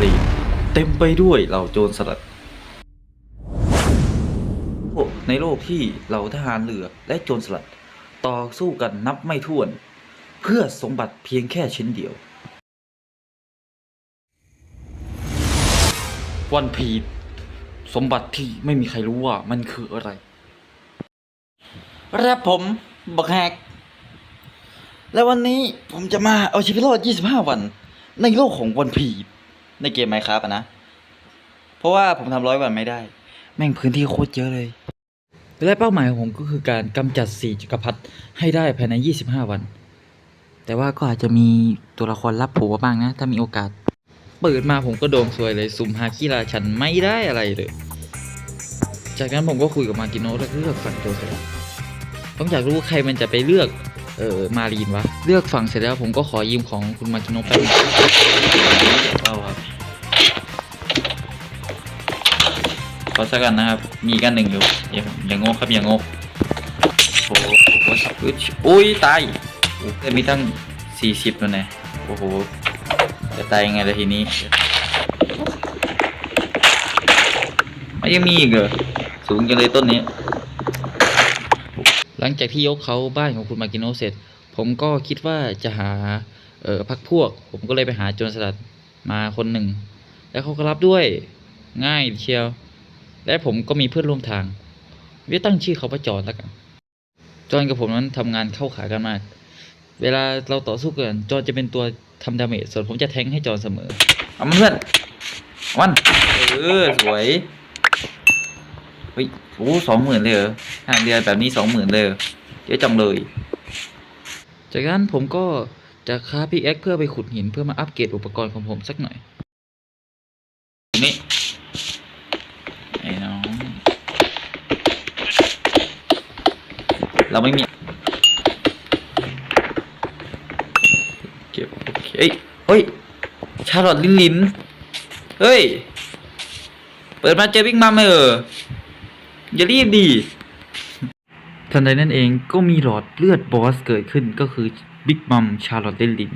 ทะเต็มไปด้วยเหล่าโจรสลัด ในโลกที่เหล่าทหารเรือและโจรสลัด ต่อสู้กันนับไม่ถ้วน เพื่อสมบัติเพียงแค่ชิ้นเดียว วันพีชสมบัติที่ไม่มีใครรู้ว่ามันคืออะไร และผมบักแฮก และวันนี้ผมจะมาเอาชีวิตรอด 25 วัน ในโลกของวันพีช ในเกมไมครับนะ เพราะว่าผมทำร้อยวันไม่ได้ แม่งพื้นที่โคตรเยอะเลย และเป้าหมายของผมก็คือการกำจัดสี่จักรพรรดิให้ได้ภายใน 25 วัน แต่ว่าก็อาจจะมีตัวละครลับผล่มาบ้างนะ ถ้ามีโอกาส เปิดมาผมก็โดนซวยเลยสุ่มหาคีราชันไม่ได้อะไรเลย จากนั้นผมก็คุยกับมากิโนะแล้วเลือกฝั่งโจเสร็จแล้วต้องอยากรู้ว่าใครมันจะไปเลือกเออมารีนวะ เลือกฝั่งเสร็จแล้วผมก็ขอยืมของคุณมากิโนะไปบนึงเอาครับ ขอสักกันนะครับ มีกันหนึ่งอยู่อย่างอย่างงกครับอย่างงกโอ้โหโอ้โหอุ้ยตายโอ้โหมีตั้งสี่สิบแล้วนะโอ้โหจะตายยังไงล่ะทีนี้ไม่ยังมีอีกเหรอสูงจังเลยต้นนี้ หลังจากที่ยกเขาบ้านของคุณมากิโนเสร็จ ผมก็คิดว่าจะหาเออพักพวก ผมก็เลยไปหาโจรสลัดมาคนหนึ่ง แล้วเขาก็รับด้วยง่ายเชียว และผมก็มีเพื่อนร่วมทางวิตั้งชื่อเขาว่าจอนแล้วกันจอนกับผมนั้นทำงานเข้าขากันมาก เวลาเราต่อสู้กันจอนจะเป็นตัวทำดาเมจส่วนผมจะแทงให้จอนเสมอเอามันเพื่อนเอามันเออสวยเฮ้ยโอ้สองหมื่นเลยเหรอทางเดือนแบบนี้สองหมื่นเลยเยอะจังเลย จากนั้นผมก็จะค้าพิกแอคเพื่อไปขุดหินเพื่อมาอัปเกรดอุปกรณ์ของผมสักหน่อยนี่ ไอ้น้อง เราไม่มี เก็บโอเคเอ้ยเฮ้ย ชาลอตลินลิน เฮ้ย เปิดมาเจอบิ๊กมัมเลยเหรออย่ารีบดีทันใดนั่นเองก็มีหลอดเลือดบอสเกิดขึ้นก็คือบิ๊กมัมชาร์ลอตลินลิน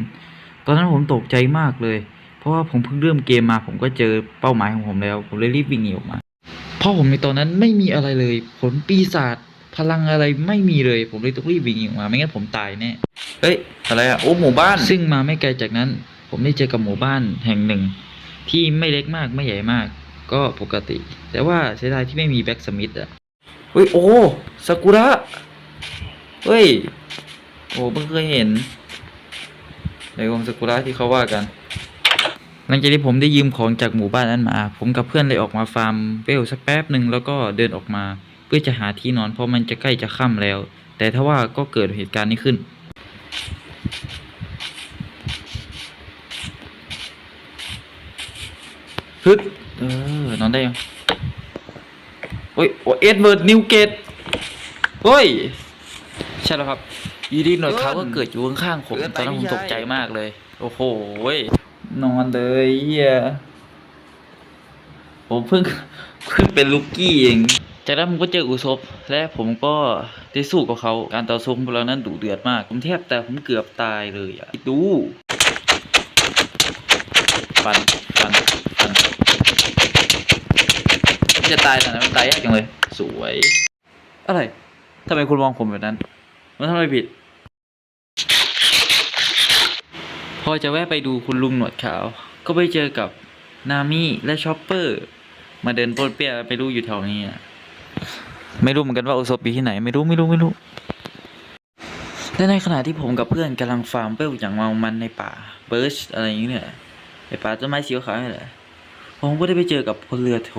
ตอนนั้นผมตกใจมากเลย เพราะว่าผมเพิ่งเริ่มเกมมา ผมก็เจอเป้าหมายของผมแล้ว ผมเลยรีบวิ่งหนีออกมา เพราะผมในตอนนั้นไม่มีอะไรเลย ผลปีศาจ พลังอะไรไม่มีเลย ผมเลยต้องรีบวิ่งหนีออกมาไม่งั้นผมตายแน่เฮ้ยอะไรอะโอ้หมู่บ้าน ซึ่งมาไม่ไกลจากนั้น ผมได้เจอกับหมู่บ้านแห่งหนึ่ง ที่ไม่เล็กมากไม่ใหญ่มาก ก็ปกติ แต่ว่าเสียดายที่ไม่มีแบ็กสมิธอะเฮ้ยโอ้ซากุระเฮ้ยโอ้เพิ่งเคยเห็นในวงซากุระที่เขาว่ากัน หลังจากที่ผมได้ยืมของจากหมู่บ้านนั้นมา ผมกับเพื่อนเลยออกมาฟาร์มเวลสักแป๊บหนึ่งแล้วก็เดินออกมา เพื่อจะหาที่นอนเพราะมันจะใกล้จะค่ำแล้ว แต่ถ้าว่าก็เกิดเหตุการณ์นี้ขึ้น ฮึดเออนอนได้ยังเฮ้ยโอเอ็ดเวิร์ดนิวเกตเฮ้ย ใช่แล้วครับอยีดีหน่อยเขาก็เกิดอยู่ข้างๆผมตอนนั้นผมตกใจมากเลย โอ้โหเว้ยนอนเลยเฮียผมเพิ่งเพิ่งเป็นลูกกี้เอง จากนั้นผมก็เจออุซบและผมก็ได้สู้กับเขาการต่อสู้ของเรานั้นดุเดือดมาก ผมแทบแต่ผมเกือบตายเลยอะดูฟันฟันฟันจะตายแต่มันตายยากจังเลย สวย อะไรทำไมคุณมองผมแบบนั้นมันทำอะไรผิด พอจะแวะไปดูคุณลุงหนวดขาว ก็ไปเจอกับนามิและชอปเปอร์ มาเดินปนเปี้ยไปรู้อยู่แถวนี้อะ ไม่รู้เหมือนกันว่าอุศบอยู่ที่ไหน ไม่รู้ไม่รู้ไม่รู้และในขณะที่ผมกับเพื่อนกำลังฟาร์มเปลอย่างเมามันในป่าเบิร์ชอะไรอย่างเงี้ยในป่าต้นไม้สีขาวนี่แหละผมก็ได้ไปเจอกับพลเรือโท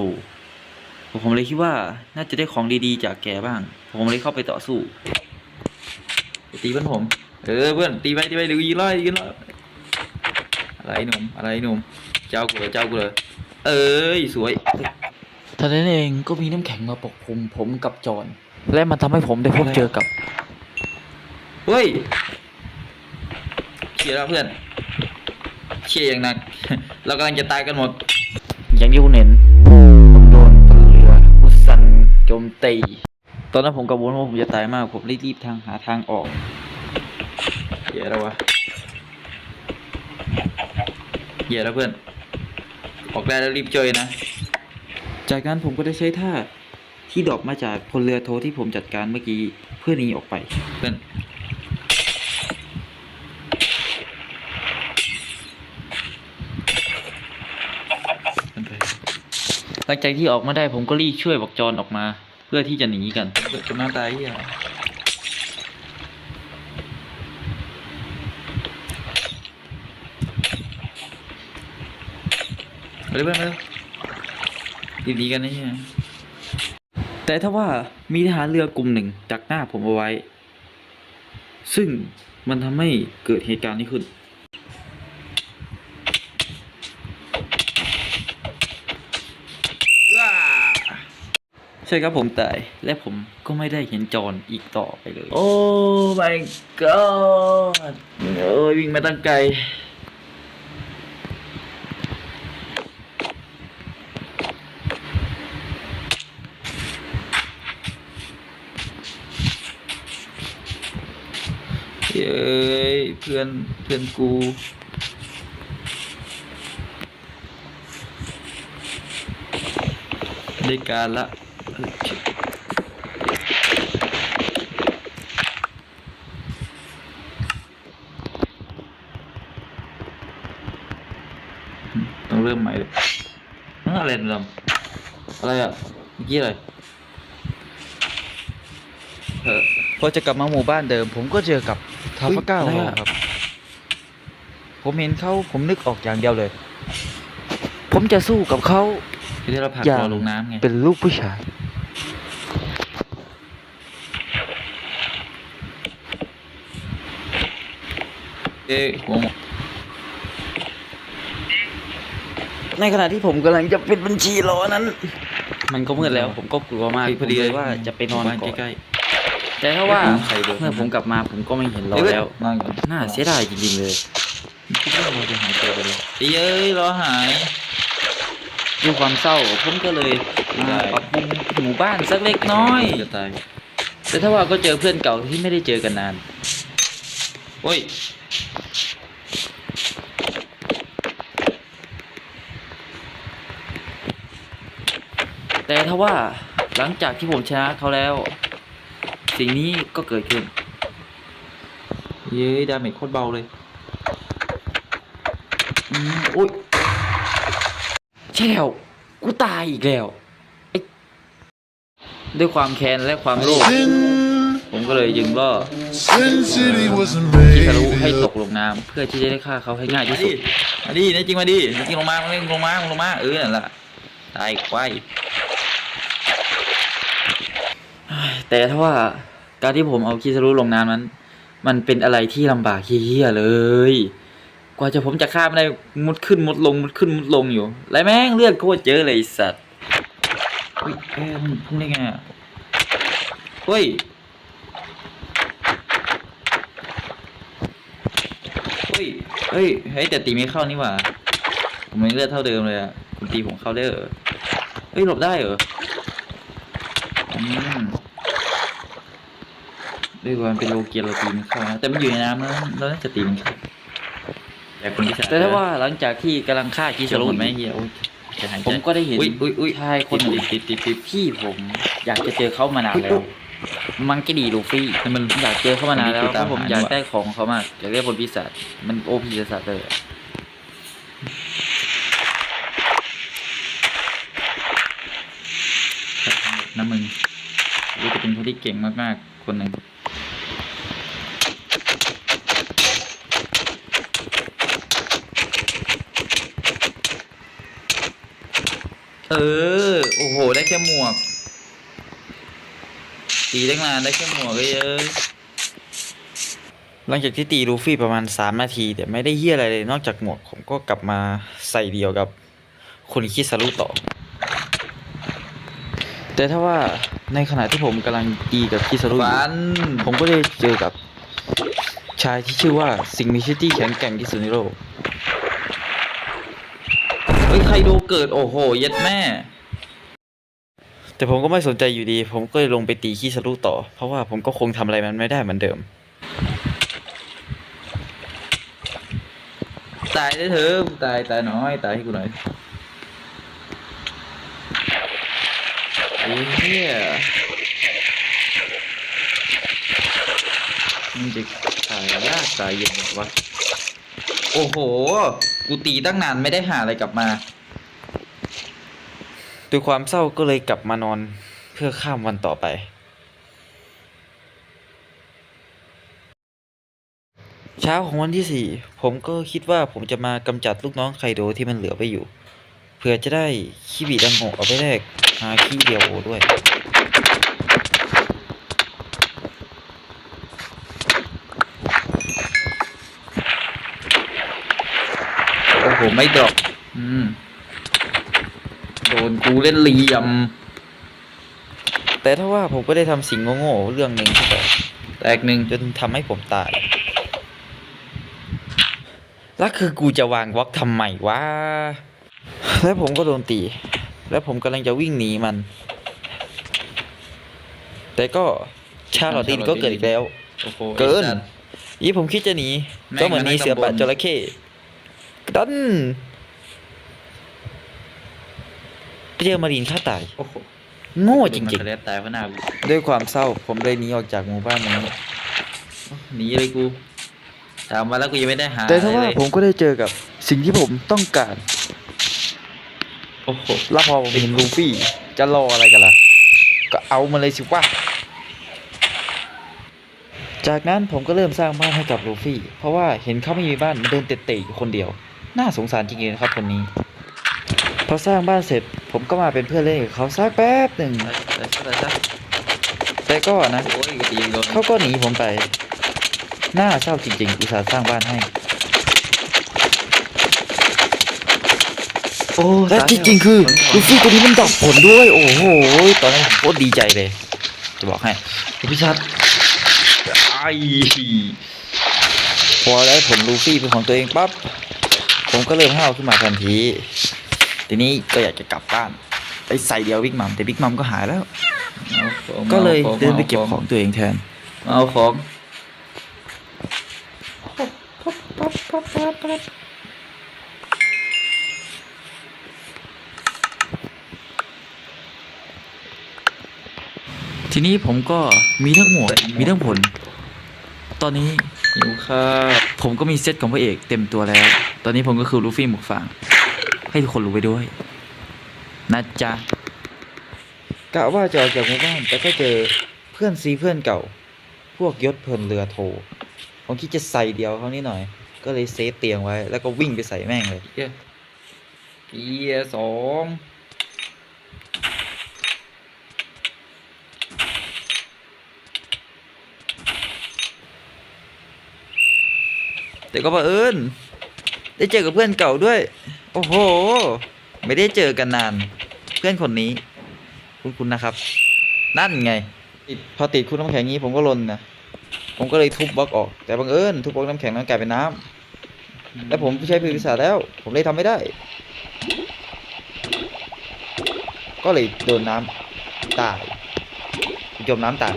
ผมเลยคิดว่าน่าจะได้ของดีๆ จากแกบ้าง ผมเลยเข้าไปต่อสู้ตีเพื่อนผม เออเพื่อนตีไปตีไปเดี๋ยวยิงไล่ยิงไล่อะไรหนุ่มอะไรหนุ่มเจ้ากูเลยเจ้ากูเลยเอ้ยสวย ท่านั้นเองก็มีน้ำแข็งมาปกคลุมผมกับจอนและมันทำให้ผมได้พบเจอกับ เฮ้ยเชียร์แล้วเพื่อนเชียร์อย่างหนัก เรากำลังจะตายกันหมด อย่างที่คุณเห็นผมโดนพลเรือพุสันโจมตี ตอนนั้นผมกังวลว่าผมจะตายมาก ผมรีบรีบทางหาทางออกเหี้ยแล้ววะเหี้ยแล้วเพื่อน ออกได้แล้วรีบเจอนะ จากนั้นผมก็ได้ใช้ท่าที่ดรอกมาจากพลเรือโทที่ผมจัดการเมื่อกี้เพื่อหนีออกไปเพื่อนหลังจากที่ออกมาได้ผมก็รีบช่วยบอกจอนออกมา เพื่อที่จะหนีกันจะมาตายอะมาเร็วมาเร็วรีบ หนีกันนะเนี่ยแต่ถ้าว่ามีทหารเรือกลุ่มหนึ่งดักหน้าผมเอาไว้ ซึ่งมันทำให้เกิดเหตุการณ์นี้ขึ้น ใช่ครับผมตายและผมก็ไม่ได้เห็นจอนอีกต่อไปเลย โอ้ my god เอ้ยวิ่งมาตั้งไกล เย้ยเพื่อนเพื่อนกูได้การละต้องเริ่มใหม่เลยอะไรดำอะไรอะเมื่อกี้อะไรเออพอจะกลับมาหมู่บ้านเดิม ผมก็เจอกับ ทาฟาก้าอะไรโฮอะครับ ผมเห็นเขาผมนึกออกอย่างเดียวเลย ผมจะสู้กับเขาที่เราผลักอย่างเราลงน้ำไงเป็นลูกผู้ชาย เอ้ยหัวหมดในขณะที่ผมกำลังจะปิดบัญชีรอนั้น มันก็มืดแล้ว ผมก็กลัวมากพอดีผมเลยว่าจะไปนอนบ้านก่อนใกล้ แต่ถ้าว่าใครเดินเมื่อผมกลับมาผมก็ไม่เห็นๆรอแล้วนอนก่อนน่าเสียดายจริงๆเลยคิดว่าเราจะหายตัวไปเลยเอ้ยรอหายด้วยความเศร้าผมก็เลยมาได้ปรับปรุงหมู่บ้านสักเล็กน้อยจะตายแต่ถ้าว่าก็เจอเพื่อนเก่าที่ไม่ได้เจอกันนานโอ้ยแต่ถ้าว่าหลังจากที่ผมชนะเขาแล้ว สิ่งนี้ก็เกิดขึ้น เย้ยดาเมจโคตรเบาเลยอืมอุ้ยใช่แล้วกูตายอีกแล้วไอ้ด้วยความแค้นและความโลภ Sin, ผมก็เลยยึงล่อ Sin City wasn't คิ made คารุให้ต to กลงน้ำเพื่อที่จะได้ฆ่าเขาให้ง่ายที่มาสุดิดมาดิแน่จริงมาดิแน่จริงลงมาลงมาลงมาเออนั่นแหละตายควาย แต่ถ้าว่าการที่ผมเอาคิคารุลงน้ำนั้น มันเป็นอะไรที่ลำบากเฮี้ยเลย กว่าจะผมจะข้ามได้มุดขึ้นมุดลงมุดขึ้นมุดลงอยู่และแม่งเลือดโคตรเยอะเลยไอ้สัตว์เฮ้ยเอ้ยมึงพุ่งได้ไงเฮ้ยเฮ้ยเฮ้ยเฮ้ยแต่ตีไม่เข้านี่หว่าผมยังเลือดเท่าเดิมเลยอะคุณตีผมเข้าได้เหรอเฮ้ยหลบได้เหรออืม ด้วยความเป็นโลเกียเราตีมันเข้านะแต่มันอยู่ในน้ำนะเราน่าจะตีมันเข้าแต่คนที่สามแต่ถ้าว่าหลังจากที่กำลังฆ่าคิที่คาจะรุรู้อยู่ไหมเฮียโอ้ยจะหายใจผมก็ได้เห็นอุ้ยอุ้ยอุ้ยชายคนหนึ่งติดติดติดติดที่ผม อยากจะเจอเขามานานแล้วมังกดีลูฟี่ให้มันอยากเจอเขามานานแล้วมันมีเพราะผมตามหาอยากด้วยได้ของเขามากอยากได้บนปีศาจมันโอพีศาจเลยอะนะมึงรู้จะเป็นคนที่เก่งมากๆ คนหนึ่ง ออ โอ้โห ได้แค่หมวก ตีตั้งนานได้แค่หมวกเลยเอ้ยหลังจากที่ตีลูฟี่ประมาณสามนาที แต่ไม่ได้เฮี้ยอะไรเลยนอกจากหมวกผมก็กลับมาใส่เดียวกับคุณคิสารุต่อ แต่ถ้าว่าในขณะที่ผมกำลังตีกับคิสารุอยู่ผมก็ได้เจอกับชายที่ชื่อว่าสิ่งมีชีวิตที่แข็งแกร่งที่สุดในโลกเฮ้ยใค รดูเกิดโอ้โหเย็ดแม่ แต่ผมก็ไม่สนใจอยู่ดี ผมก็ลงไปตีขี้สลุต่อ เพราะว่าผมก็คงทำอะไรมันไม่ได้เหมือนเดิม ตายได้เถอะตายตายน้อยตายให้กูหน่อยเหี้ยมันจะตายยากตายเย็นแบบวะโอ้โห กูตีตั้งนานไม่ได้หาอะไรกลับมา ด้วยความเศร้าก็เลยกลับมานอนเพื่อข้ามวันต่อไป เช้าของวันที่สี่ผมก็คิดว่าผมจะมากำจัดลูกน้องไคโดที่มันเหลือไปอยู่ เพื่อจะได้ขี้บีดังโงเอาไปแลกหาขี้เดียวด้วยโอ้โหไม่ดรอปอืม นกูเล่นเหลี่ยม แต่ถ้าว่าผมก็ได้ทำสิ่งโง่ๆเรื่องหนึ่งเข้าไปแตกหนึ่งจนทำให้ผมตายแล้วคือกูจะวางบล็อกทำไมวะ แล้วผมก็โดนตี แล้วผมกำลังจะวิ่งหนีมัน แต่ก็ชาลอตดินก็เกิดอีกแล้วโอ้โหเกินไอ้สัตว์นี่ผมคิดจะหนีแม่งก็เหมือนหนีเสือป่ามานั่งจตำบลระเข้ดัน ไปเจอมารีนฆ่าตาย โอ้โหโง่จมันริงจะได้ตายเพราะหน้ากูๆ ด้วยความเศร้าผมเลยหนีออกจากหมู่บ้านนี้ หนีเลยกูถามมาแล้วกูยังไม่ได้หาแต่ถ้าอะไรว่าเลยผมก็ได้เจอกับสิ่งที่ผมต้องการ โอ้โหแล้วพอผมเห็นลูฟี่ จะรออะไรกันล่ะ ก็เอามาเลยสิวะ จากนั้นผมก็เริ่มสร้างบ้านให้กับลูฟี่ เพราะว่าเห็นเขาไม่มีบ้านมาเดินเตะๆอยู่คนเดียว น่าสงสารจริงๆนะครับคนนี้ พอสร้างบ้านเสร็จผมก็มาเป็นเพื่อนเล่นกับเขาสักแป๊บหนึ่งไปไปซะไปซะแต่ก็นะโอ้ยกูตีโดนเขาก็หนีผมไปน่าเศร้าจริงๆอุตส่าห์สร้างบ้านให้ โอ้และที่จริงคือลูฟี่ตัวนี้มันดอกผลด้วย โอ้โห ตอนนั้นผมโคตรดีใจเลย จะบอกให้พี่ชัดไอ้พอได้ผลลูฟี่เป็นของตัวเองปั๊บ ผมก็เริ่มห้าวขึ้นมาทันที ทีนี้ก็อยากจะกลับบ้านไปใส่เดียวบิ๊กมัมแต่บิ๊กมัมก็หายแล้วอาของก็เลยอาของเดินไปเก็บของตัวเองแทน เอาของทีนี้ผมก็มีทั้งหมวกมีทั้งผล ตอนนี้หิวข้าวผมก็มีเซตของพระเอกเต็มตัวแล้ว ตอนนี้ผมก็คือลูฟี่หมวกฟาง ให้ทุกคนรู้ไว้ด้วย นะจ๊ะกะว่าจะออกจากหมู่บ้านแต่ก็เจอเพื่อนซีเพื่อนเก่า พวกยศเพลินเรือโทผมคิดจะใส่เดียวเขานี่หน่อย ก็เลยเซฟเตียงไว้ แล้วก็วิ่งไปใส่แม่งเลยเกียร์เกียร์สองแต่ก็บังเอิญได้เจอกับเพื่อนเก่าด้วย โอ้โห ไม่ได้เจอกันนาน เพื่อนคนนี้ คุณคุณนะครับ นั่นไงติดพอติดคุณน้ำแข็งงี้ผมก็ลนนะผมก็เลยทุบบล็อกออก แต่บังเอิญทุบบล็อกน้ำแข็งนั้นกลายเป็นน้ำแล้วผมใช้พลังศาสตร์แล้ว ผมเลยทำไม่ได้ ก็เลยโดนน้ำตายจมน้ำตาย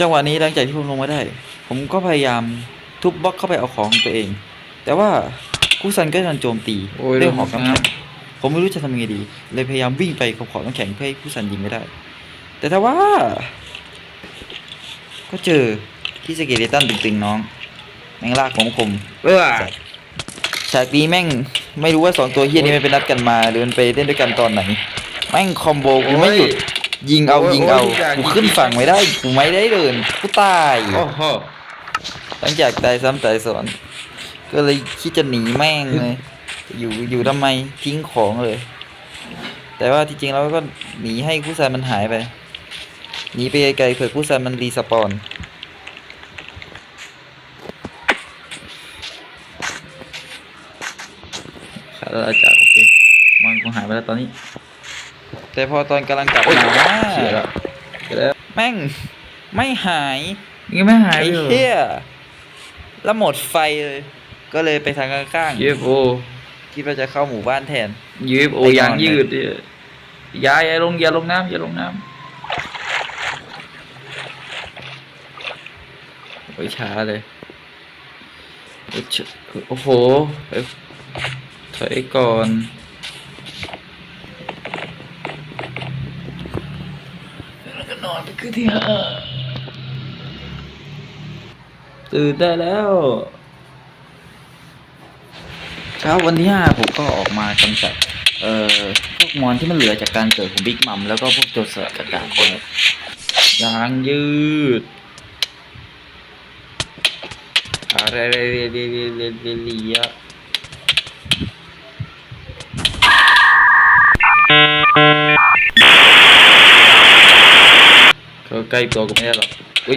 จังหวะนี้หลังจากที่ผมลงมาได้ ผมก็พยายามทุบบล็อกเข้าไปเอาของของตัวเอง แต่ว่าคุซันก็ดันโจมตีโอ้ย ด้วยหอกลงน้ำน้ำแข็งผมไม่รู้จะทำยังไงดี เลยพยายามวิ่งไปกับขอบน้ำแข็งเพื่อให้คุซันยิงไม่ได้ แต่ถ้าว่า ก็เจอที่สเกเลตันตึงๆน้อง แม่งลากของผมเออ ฉากนี้แม่งไม่รู้ว่าสองตัวเฮียนี้มันเป็นนัดกันมาหรือมันไปเล่นด้วยกันตอนไหน แม่งคอมโบกูไม่หยุดยิงเอาโอ้ย ยิงเอาโอ้ยทุกอย่างกูขึ้นฝั่งไม่ได้กูไม่ได้เดินกูตายโอ้โหหลังจากตายซ้ำตายสอนก็เลยคิดจะหนีแม่งเลยอยู่อยู่ทำไมทิ้งของเลย แต่ว่าที่จริงเราก็หนีให้คู่ซันมันหายไปหนีไปไกลๆเผื่อคู่ซันมันรีสปอนขาดแล้วจากโอเคมันคงหายไปแล้วตอนนี้ แต่พอตอนกำลังกลับโอ้ยมาเสียแล้วเสียแล้วแม่งไม่หายยังไม่หายไอ้เลยเหี้ยแล้วหมดไฟเลยก็เลยไปทางข้างยูเอฟโอๆคิดว่าจะเข้าหมู่บ้านแทนยูเอฟโอไปนอนยางยืดเนี่ยอย่าอย่าลงอย่าลงน้ำอย่าลงน้อ้ยช้าเลยเอ้ยชโอ้โหเอ้ยถอยก่อน แล้ว คืนที่ห้าตื่นได้แล้ว เช้าวันที่ห้าผมก็ออกมากำจัดเอ่อพวกมอนที่มันเหลือจากการเกิดของบิ๊กมัมแล้วก็พวกโจรสลัดต่างๆคนยางยืดอะไรเรียเรียเรียเรีย เรียเรียเขาใกล้ตัวก็ไม่ได้หรอกอุ้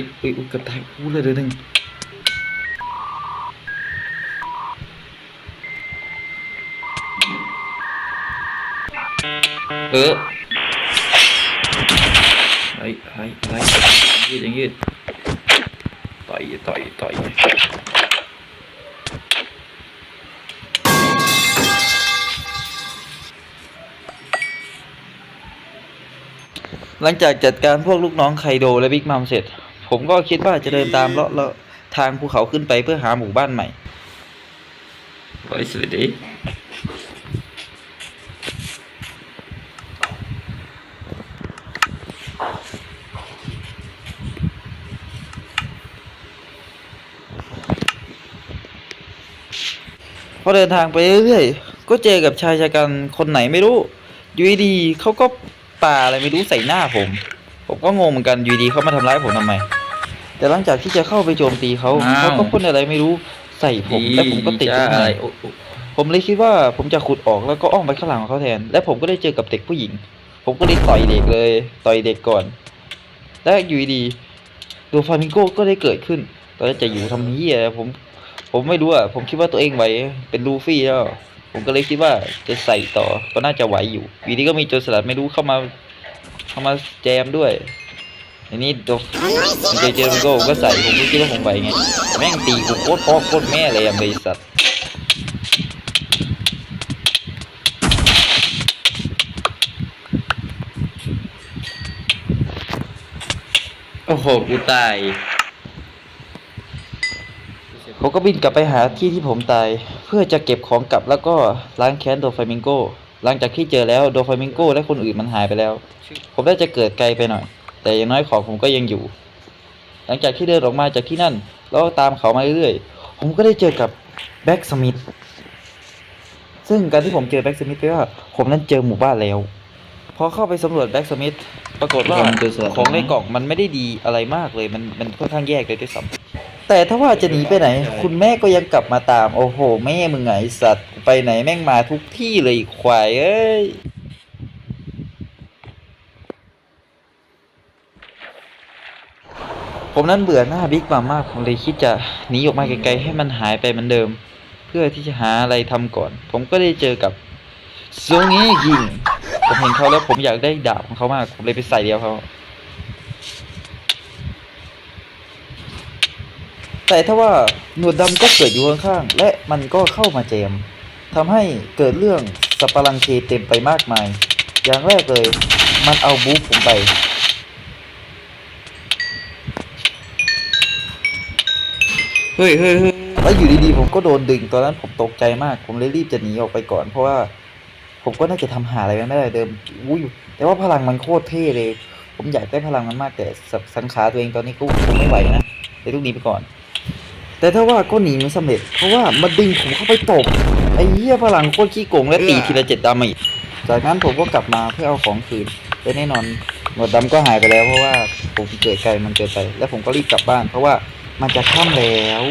หลังจากจัดการพวกลูกน้องไคโดและบิ๊กมัมเสร็จ ผมก็คิดว่าจะเดินตามเลาะเลาะทางภูเขาขึ้นไปเพื่อหาหมู่บ้านใหม่ไว้สวัสดีพอเดินทางไปเรื่อยๆ ก็เจอกับชายชะกันคนไหนไม่รู้ อยูดีๆเขาก็ ป่าอะไรไม่รู้ใส่หน้าผม ผมก็งงเหมือนกันอยูดีเขามาทำร้ายผมทำไม แต่หลังจากที่จะเข้าไปโจมตีเขาอ้าว เขาก็พ่นอะไรไม่รู้ใส่ผมและผมก็ติดจ้าข้างอะไรใน ผมเลยคิดว่าผมจะขุดออกแล้วก็อ้อมไปข้างหลังของเขาแทน และผมก็ได้เจอกับเด็กผู้หญิง ผมก็เลยต่อยเด็กเลย ต่อยเด็กก่อน และอยู่ดีๆตัวฟามิงโก้ก็ได้เกิดขึ้น ตอนแรกจะอยู่ทำเฮียอะไรผม ผมไม่รู้อะ ผมคิดว่าตัวเองไหวเป็นลูฟี่แล้ว ผมก็เลยคิดว่าจะใส่ต่อก็น่าจะไหวอยู่วีนี้ก็มีโจรสลัดไม่รู้เข้ามาเข้ามาแจมด้วยอันนี้ตัวเจเจมันก็ก็ใส่ผมก็คิดว่าผมไหวไงแม่งตีกูโคตรพ่อโคตรแม่เลยอะบริษัทโอ้โห กูตาย ผมก็บินกลับไปหาที่ที่ผมตาย เพื่อจะเก็บของกลับแล้วก็ล้างแค้นโดฟามิงโก หลังจากที่เจอแล้วโดฟามิงโกและคนอื่นมันหายไปแล้ว ผมได้จะเกิดไกลไปหน่อย แต่อย่างน้อยของผมก็ยังอยู่ หลังจากที่เดินออกมาจากที่นั่น แล้วตามเขามาเรื่อยๆ ผมก็ได้เจอกับแบ็กสมิธซึ่งการที่ผมเจอแบ็กสมิธแปลว่าผมนั้นเจอหมู่บ้านแล้วพอเข้าไปสำรวจแบ็กสมิธปรากฏว่าผมเจอสลัดของในกล่องมันไม่ได้ดีอะไรมากเลย มันมันค่อนข้างแยกเลยด้วยซ้ำ แต่ถ้าว่าจะหนีไปไหน คุณแม่ก็ยังกลับมาตาม โอ้โห แม่มึงไงสัตว์ไปไหนแม่งมาทุกที่เลยควายเอ้ยผมนั้นเบื่อหน้าบิ๊กมามาก ผมเลยคิดจะหนีออกมาไกลๆให้มันหายไปเหมือนเดิม เพื่อที่จะหาอะไรทำก่อน ผมก็ได้เจอกับโซงเงยิง ผมเห็นเขาแล้วผมอยากได้ดาบของเขามาก ผมเลยไปใส่เดียวเขา แต่ถ้าว่าหนวดดำก็เกิดอยู่ข้างๆและมันก็เข้ามาแจมทำให้เกิดเรื่องสับปะรังเคเต็มไปมากมาย อย่างแรกเลย มันเอาบู๊ผมไป เฮ้ยเฮ้ยเฮ้ยแล้วอยู่ดีๆผมก็โดนดึง ตอนนั้นผมตกใจมาก ผมเลยรีบจะหนีออกไปก่อน เพราะว่าผมก็น่าจะทำหาอะไรไม่ได้เดิมอุ้ยแต่ว่าพลังมันโคตรเท่เลย ผมอยากได้พลังมันมากแต่สัสังขารตัวเองตอนนี้ก็คงไม่ไหวนะเลยต้องหนีไปก่อน แต่ถ้าว่าก็หนีไม่สำเร็จ เพราะว่ามันดึงผมเข้าไปตบ ไอ้เหี้ยพลังโคตรขี้โกงและตีทีละเจ็ดดาเมจจากนั้นผมก็กลับมาเพื่อเอาของคืนและแน่นอนหนวดดำก็หายไปแล้วเพราะว่าผมเกิดไกลมันเกิดไป และผมก็รีบกลับบ้าน เพราะว่ามันจะค่ำแล้ว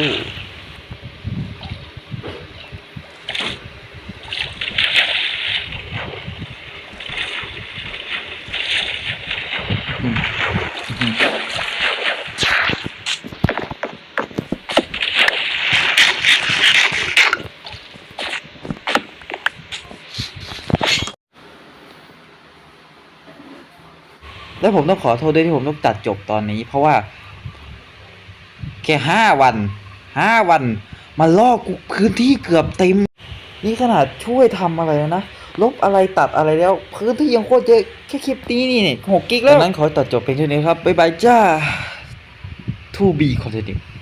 แล้วผมต้องขอโทษด้วยที่ผมต้องตัดจบตอนนี้ เพราะว่าแค่ห้าวันห้าวัน มาลอกพื้นที่เกือบเต็ม นี่ขนาดช่วยทำอะไรแล้วนะ ลบอะไรตัดอะไรแล้ว พื้นที่ยังโคตรเยอะแค่คลิปนี้นี่หกกิกแล้วดังนั้นขอตัดจบเพียงเท่านี้ครับ บ๊ายบายจ้า to be continued